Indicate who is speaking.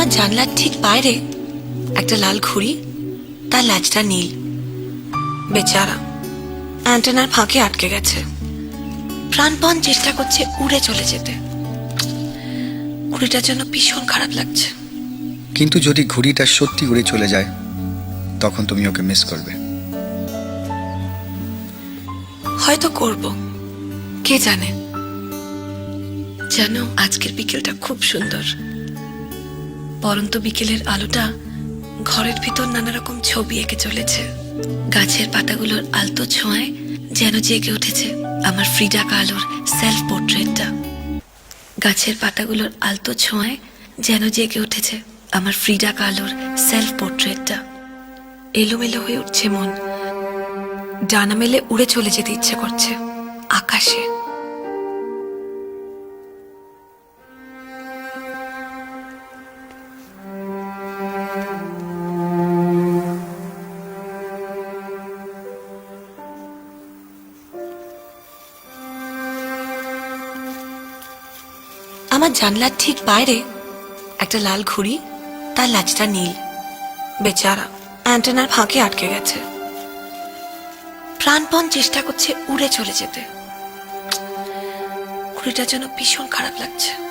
Speaker 1: আমার জানলার ঠিক বাইরে একটা লাল ঘুড়ি তার ল্যাজটা নীল। বেচারা অ্যান্টেনার ফাঁকে আটকে গেছে। প্রাণপণ চেষ্টা করছে উড়ে চলে যেতে। ঘুড়িটার জন্য ভীষণ খারাপ লাগছে।
Speaker 2: কিন্তু যদি ঘুড়িটা সত্যি উড়ে চলে যায় তখন তুমি ওকে মিস করবে।
Speaker 1: হয়তো করব। কে জানে? জানো আজকের বিকেলটা খুব সুন্দর। পরন্ত বিকেলের আলোটা ঘরের ভিতর নানা রকম ছবি এঁকে চলেছে। গাছের পাতাগুলোর আলতো ছোঁয়ায় যেন জেগে উঠেছে আমার ফ্রিডা কালোর সেলফ পোর্ট্রেটটা গাছের পাতাগুলোর আলতো ছোঁয়ায় যেন জেগে উঠেছে আমার ফ্রিডা কালোর সেলফ পোর্ট্রেটটা এলোমেলো হয়ে উঠছে মন। ডানা মেলে উড়ে চলে যেতে ইচ্ছে করছে। আকাশে। আমার জানলার ঠিক বাইরে একটা লাল ঘুড়ি, তার লাচটা নীল। বেচারা অ্যান্টেনার ফাঁকে আটকে গেছে। প্রাণপণ চেষ্টা করছে উড়ে চলে যেতে। ঘুড়িটার যেন ভীষণ খারাপ লাগছে।